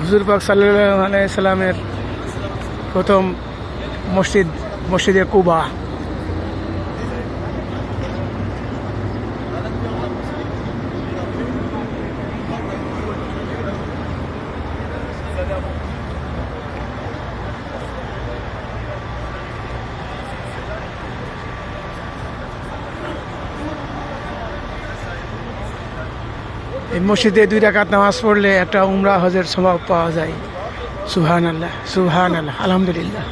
হুজুর পাক সাল্লাহ সাল্লামের প্রথম মসজিদ মসজিদে কুবা। মসজিদে দুই রাকাত নামাজ পড়লে একটা উমরা হজের স্বভাব পাওয়া যায়। সুহান আল্লাহ সুহান আল্লাহ আলহামদুলিল্লাহ।